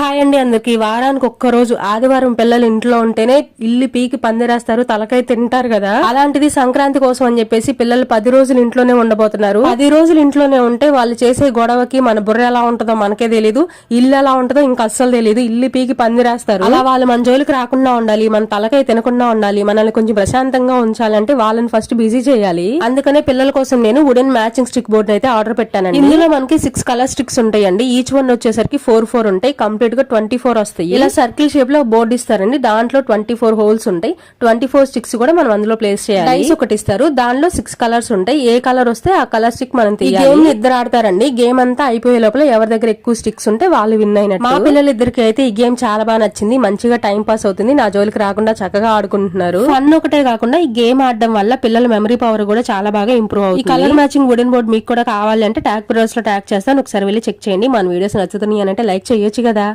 Hi అండి అందరికి. వారానికి ఒక్క రోజు ఆదివారం పిల్లలు ఇంట్లో ఉంటేనే ఇల్లు పీకి పందిరేస్తారు తలకాయ తింటారు కదా. అలాంటిది సంక్రాంతి కోసం అని చెప్పేసి పిల్లలు పది రోజులు ఇంట్లోనే ఉండబోతున్నారు. పది రోజులు ఇంట్లోనే ఉంటే వాళ్ళు చేసే గొడవకి మన బుర్ర ఎలా ఉంటుందో మనకే తెలియదు ఇల్లు ఎలా ఉంటుందో ఇంకా అస్సలు తెలియదు ఇల్లు పీకి పందిరేస్తారు. అలా వాళ్ళు మన జోలికి రాకుండా ఉండాలి మన తలకాయ తినకుండా ఉండాలి మనల్ని కొంచెం ప్రశాంతంగా ఉంచాలంటే వాళ్ళని ఫస్ట్ బిజీ చేయాలి. అందుకనే పిల్లల కోసం నేను వుడెన్ మ్యాచింగ్ స్టిక్ బోర్డ్ అయితే ఆర్డర్ పెట్టానండి. ఇందులో మనకి సిక్స్ కలర్ స్టిక్స్ ఉంటాయండి. ఈచ్ వన్ వచ్చేసరికి ఫోర్ ఫోర్ ఉంటాయి కంప్లీట్ గా ట్వంటీ ఫోర్ వస్తాయి. ఇలా సర్కిల్ షేప్లో బోర్డు ఇస్తారండి. దాంట్లో ట్వంటీ ఫోర్ హోల్స్ ఉంటాయి. ట్వంటీ ఫోర్ స్టిక్స్ కూడా మనం అందులో ప్లేస్ చేయాలి. డైస్ ఒకటి ఇస్తారు. దానిలో సిక్స్ కలర్స్ ఉంటాయి. ఏ కలర్ వస్తే ఆ కలర్ స్టిక్ మనం తీయాలి. గేమ్ ఇద్దరు ఆడతారండి. గేమ్ అంతా అయిపోయే లోపల ఎవరి దగ్గర ఎక్కువ స్టిక్స్ ఉంటే వాళ్ళు విన్ అయినట్టు. మా పిల్లలు ఇద్దరికి అయితే ఈ గేమ్ చాలా బాగా నచ్చింది. మంచిగా టైం పాస్ అవుతుంది. నా జోలికి రాకుండా చక్కగా ఆడుకుంటున్నారు. ఫన్ ఒకటే కాకుండా ఈ గేమ్ ఆడడం వల్ల పిల్లల మెమరీ పవర్ కూడా చాలా బాగా ఇంప్రూవ్ అవుతుంది. ఈ కలర్ మ్యాచింగ్ వుడెన్ బోర్డ్ మీకు కూడా కావాలి అంటే ట్యాగ్ బ్రౌజ్లో ట్యాగ్ చేస్తాను. ఒకసారి వెళ్ళి చెక్ చేయండి. మన వీడియోస్ నచ్చుతున్నాయి అని అంటే లైక్ చేయొచ్చు కదా.